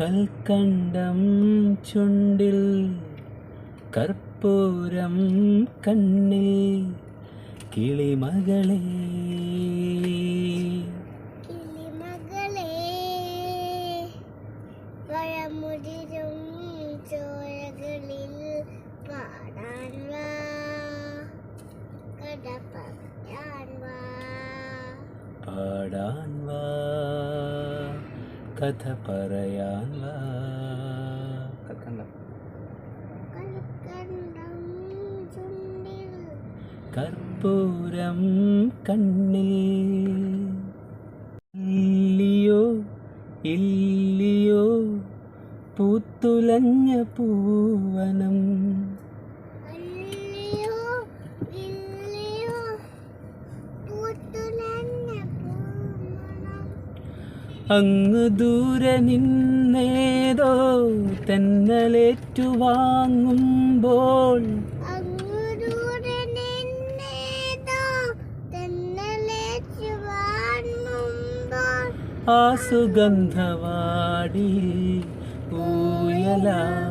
കൽക്കണ്ടം ചുണ്ടിൽ കർപ്പൂരം കണ്ണിൽ കിളിമകളെ. കിളിമകളെ പഴമുതിരും ചോരകളിൽ പാടാൻ വാ കഥ പറയാൻ വാ. പാടാൻ വാ. കഥ പറയാൻ കർപ്പൂരം കണ്ണിൽ. ഇല്ലിയോ ഇല്ലിയോ പൂത്തുലഞ്ഞ പൂവനം. അങ്ങ് ദൂരെ നിന്നേതോ തെന്നലേറ്റു വാങ്ങുമ്പോൾ ആ സുഗന്ധവാടി ഊയലാടുവാൻ